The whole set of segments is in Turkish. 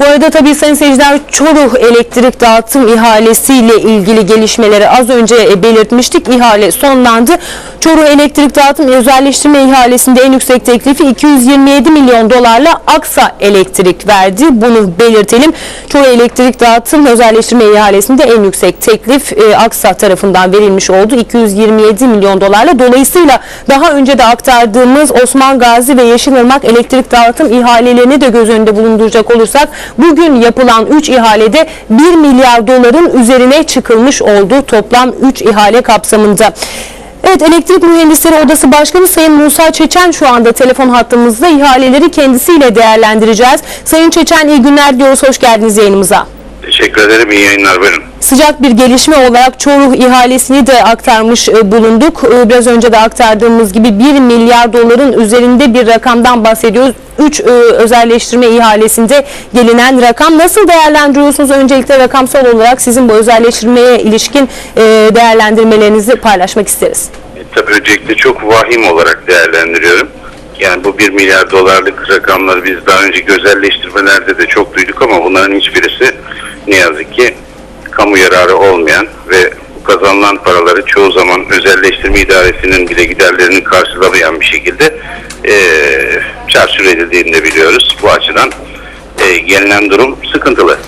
Bu arada tabii sayın seyirciler Çoruh elektrik dağıtım ihalesiyle ilgili gelişmeleri az önce e, belirtmiştik. İhale sonlandı. Çoruh elektrik dağıtım özelleştirme ihalesinde en yüksek teklifi 227 milyon dolarla Aksa Elektrik verdi. Bunu belirtelim. Çoruh elektrik dağıtım özelleştirme ihalesinde en yüksek teklif e, Aksa tarafından verilmiş oldu. 227 milyon dolarla. Dolayısıyla daha önce de aktardığımız Osman Gazi ve Yeşilırmak elektrik dağıtım ihalelerini de göz önünde bulunduracak olursak bugün yapılan 3 ihalede 1 milyar doların üzerine çıkılmış oldu toplam 3 ihale kapsamında. Evet Elektrik Mühendisleri Odası Başkanı Sayın Musa Çeçen şu anda telefon hattımızda ihaleleri kendisiyle değerlendireceğiz. Sayın Çeçen iyi günler diliyoruz. Hoş geldiniz yayınımıza. Teşekkür ederim. İyi yayınlar. Buyurun. Sıcak bir gelişme olarak Çoruh ihalesini de aktarmış e, bulunduk. E, Biraz önce de aktardığımız gibi 1 milyar doların üzerinde bir rakamdan bahsediyoruz. 3 özelleştirme ihalesinde gelinen rakam. Nasıl değerlendiriyorsunuz? Öncelikle rakamsal olarak sizin bu özelleştirmeye ilişkin e, değerlendirmelerinizi paylaşmak isteriz. E, tabii öncelikle çok vahim olarak değerlendiriyorum. Yani bu 1 milyar dolarlık rakamları biz daha önce özelleştirmelerde de çok duyduk ama bunların hiçbirisi ne yazık ki olmayan ve kazanılan paraları çoğu zaman özelleştirme idaresinin bile giderlerini karşılamayan bir şekilde e, çarçur edildiğini de biliyoruz. Bu açıdan e, gelinen durum sıkıntılı.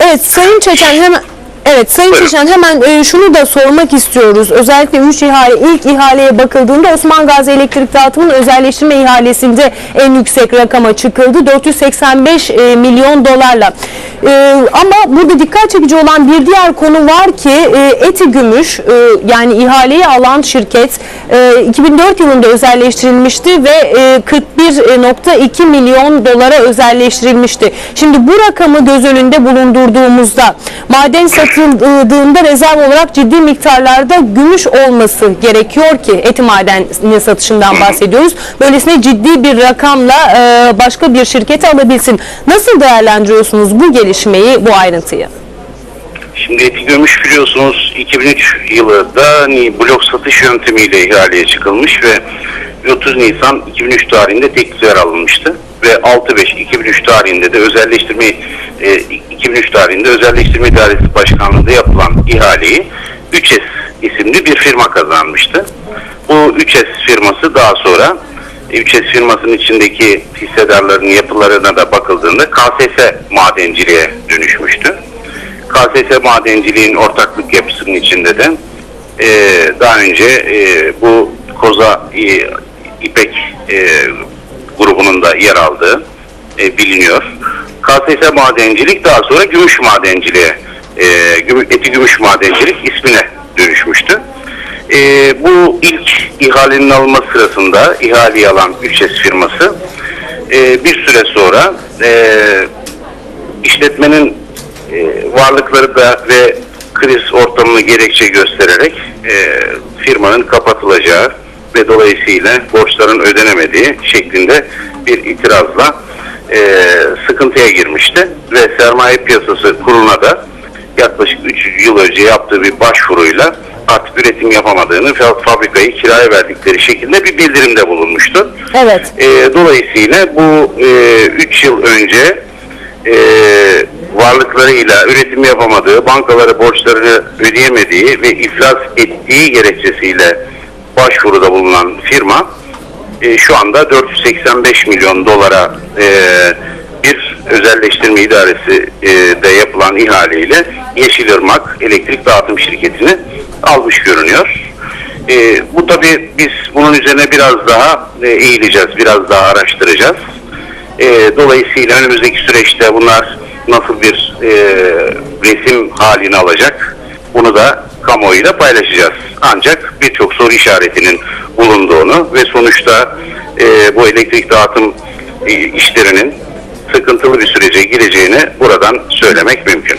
Evet Sayın Çeçen hemen Evet Sayın Buyurun. Çeçen hemen e, şunu da sormak istiyoruz. Özellikle 3 ihale ilk ihaleye bakıldığında Osman Gazi Elektrik Dağıtımı'nın özelleştirme ihalesinde en yüksek rakama çıkıldı. 485 e, milyon dolarla. E, ama burada dikkat çekici olan bir diğer konu var ki e, Eti Gümüş e, yani ihaleyi alan şirket e, 2004 yılında özelleştirilmişti ve e, 41.2 milyon dolara özelleştirilmişti. Şimdi bu rakamı göz önünde bulundurduğumuzda maden satıldığında rezerv olarak ciddi miktarlarda gümüş olması gerekiyor ki eti madeni satışından bahsediyoruz. Böylesine ciddi bir rakamla e, başka bir şirkete alabilsin. Nasıl değerlendiriyorsunuz bu gelişmeyi, bu ayrıntıyı? Şimdi eti gömüş biliyorsunuz 2003 yılında blok satış yöntemiyle ihaleye çıkılmış ve 30 Nisan 2003 tarihinde teklifler alınmıştı ve 6-5-2003 tarihinde de özelleştirme e, 2003 tarihinde özelleştirme idaresi başkanlığında yapılan ihaleyi 3S isimli bir firma kazanmıştı. Bu 3S firması daha sonra e, 3S firmasının içindeki hissedarların yapılarına da bakıldığında KSS madenciliğe dönüşmüştü. KSS madenciliğin ortaklık yapısının içinde de e, daha önce e, bu Koza e, İpek e, grubunun da yer aldığı e, biliniyor. KSS madencilik daha sonra gümüş madenciliğe e, eti gümüş madencilik ismine dönüşmüştü. E, bu ilk ihalenin alınma sırasında ihaleyi alan 3S firması e, bir süre sonra e, işletmenin e, varlıkları da ve kriz ortamını gerekçe göstererek e, firmanın kapatılacağı ve dolayısıyla borçların ödenemediği şeklinde bir itirazla e, sıkıntıya girmişti ve sermaye piyasası kuruluna da yaklaşık 3 yıl önce yaptığı bir başvuruyla artık üretim yapamadığını fabrikayı kiraya verdikleri şekilde bir bildirimde bulunmuştu. Evet. E, dolayısıyla bu 3 yıl önce e, varlıklarıyla üretim yapamadığı, bankalara borçlarını ödeyemediği ve iflas ettiği gerekçesiyle başvuruda bulunan firma e, şu anda 485 milyon dolara e, bir özelleştirme idaresi e, de yapılan ihaleyle Yeşilırmak Elektrik Dağıtım Şirketi'ni almış görünüyor. E, bu tabi biz bunun üzerine biraz daha e, eğileceğiz, biraz daha araştıracağız. E, dolayısıyla önümüzdeki süreçte bunlar nasıl bir e, resim halini alacak bunu da kamuoyuyla paylaşacağız. Ancak birçok soru işaretinin bulunduğunu ve sonuçta e, bu elektrik dağıtım e, işlerinin sıkıntılı bir sürece gireceğini buradan söylemek mümkün.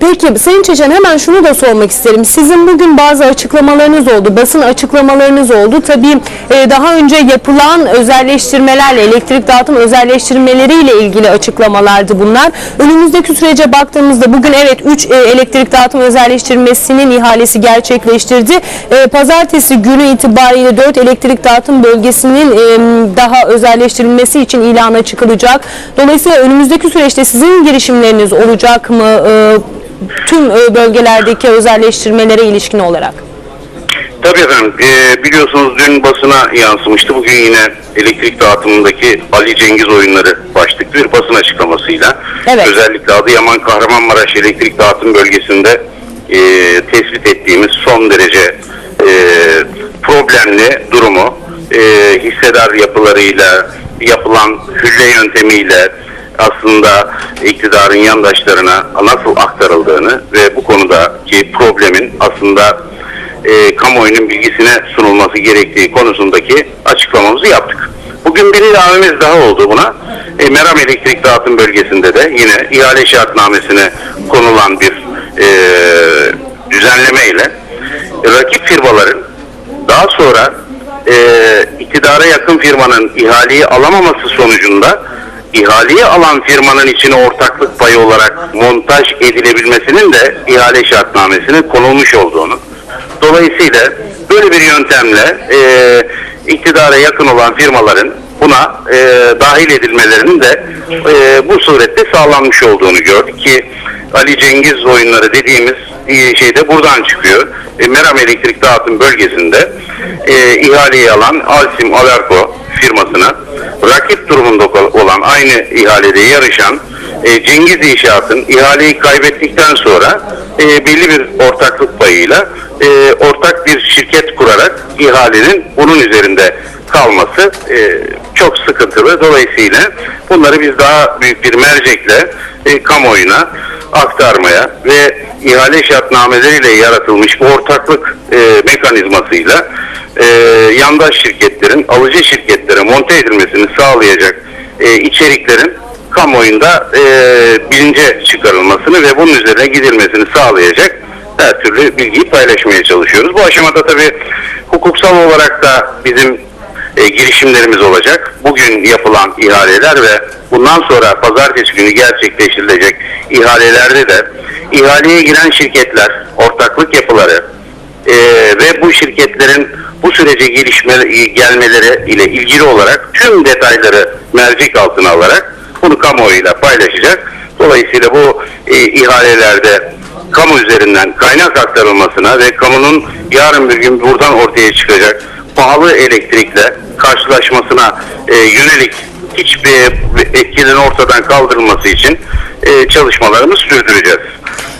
Peki Sayın Çeçen hemen şunu da sormak isterim. Sizin bugün bazı açıklamalarınız oldu, basın açıklamalarınız oldu. Tabii e, daha önce yapılan özelleştirmelerle, elektrik dağıtım özelleştirmeleriyle ilgili açıklamalardı bunlar. Önümüzdeki sürece baktığımızda bugün evet 3 elektrik dağıtım özelleştirmesinin ihalesi gerçekleştirdi. E, Pazartesi günü itibariyle 4 elektrik dağıtım bölgesinin e, daha özelleştirilmesi için ilana çıkılacak. Dolayısıyla önümüzdeki süreçte sizin girişimleriniz olacak mı? E, tüm e, bölgelerdeki özelleştirmelere ilişkin olarak. Tabii efendim. Ee, biliyorsunuz dün basına yansımıştı. Bugün yine elektrik dağıtımındaki Ali Cengiz oyunları başlıklı bir basın açıklamasıyla. Evet. Özellikle Adıyaman Kahramanmaraş elektrik dağıtım bölgesinde e, tespit ettiğimiz son derece e, problemli durumu e, hissedar yapılarıyla yapılan hülle yöntemiyle aslında iktidarın yandaşlarına nasıl aktarıldığını ve bu konudaki problemin aslında e, kamuoyunun bilgisine sunulması gerektiği konusundaki açıklamamızı yaptık. Bugün bir ilavemiz daha oldu buna. E, Meram Elektrik Dağıtım Bölgesi'nde de yine ihale şartnamesine konulan bir e, düzenleme ile rakip firmaların daha sonra e, iktidara yakın firmanın ihaleyi alamaması sonucunda ihaleyi alan firmanın içine ortaklık payı olarak montaj edilebilmesinin de ihale şartnamesine konulmuş olduğunu Dolayısıyla böyle bir yöntemle e, iktidara yakın olan firmaların buna e, dahil edilmelerinin de e, bu surette sağlanmış olduğunu gördük ki Ali Cengiz oyunları dediğimiz e, şey de buradan çıkıyor. E, Meram Elektrik Dağıtım Bölgesi'nde e, ihaleyi alan Alsim Alarko firmasına rakip durumunda olan aynı ihalede yarışan e, Cengiz İnşaat'ın ihaleyi kaybettikten sonra e, belli bir ortaklık payıyla e, ortak bir şirket kurarak ihalenin bunun üzerinde kalması e, çok sıkıntılı. Dolayısıyla bunları biz daha büyük bir mercekle e, kamuoyuna aktarmaya ve ihale şartnameleriyle yaratılmış bu ortaklık e, mekanizmasıyla e, yandaş şirketlerin alıcı şirketlere monte edilmesini sağlayacak e, içeriklerin kamuoyunda e, bilince çıkarılmasını ve bunun üzerine gidilmesini sağlayacak her türlü bilgiyi paylaşmaya çalışıyoruz. Bu aşamada tabii hukuksal olarak da bizim e, girişimlerimiz olacak. Bugün yapılan ihaleler ve bundan sonra pazartesi günü gerçekleştirilecek ihalelerde de ihaleye giren şirketler, ortaklık yapıları e, ve bu şirketlerin bu sürece gelişme gelmeleri ile ilgili olarak tüm detayları mercek altına alarak bunu kamuoyuyla paylaşacak. Dolayısıyla bu e, ihalelerde kamu üzerinden kaynak aktarılmasına ve kamunun yarın bir gün buradan ortaya çıkacak pahalı elektrikle karşılaşmasına e, yönelik hiçbir etkinin ortadan kaldırılması için e, çalışmalarımızı sürdüreceğiz.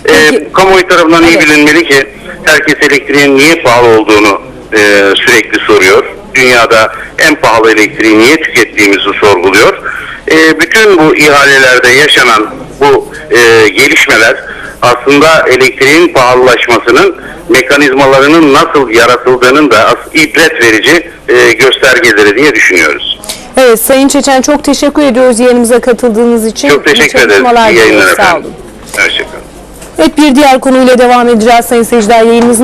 E, kamuoyu tarafından iyi Evet. bilinmeli ki herkes elektriğin niye pahalı olduğunu e, sürekli soruyor. Dünyada en pahalı elektriği niye tükettiğimizi sorguluyor. E, bütün bu ihalelerde yaşanan bu e, gelişmeler aslında elektriğin pahalılaşmasının mekanizmalarının nasıl yaratıldığının da ibret verici e, göstergeleri diye düşünüyoruz. Evet Sayın Çeçen çok teşekkür ediyoruz yayınımıza katıldığınız için. Çok teşekkür çalışmalar İyi yayınlar diliyoruz. Sağ efendim. olun. Hoşçakalın. Evet bir diğer konuyla devam edeceğiz sayın seyirciler yayınımızın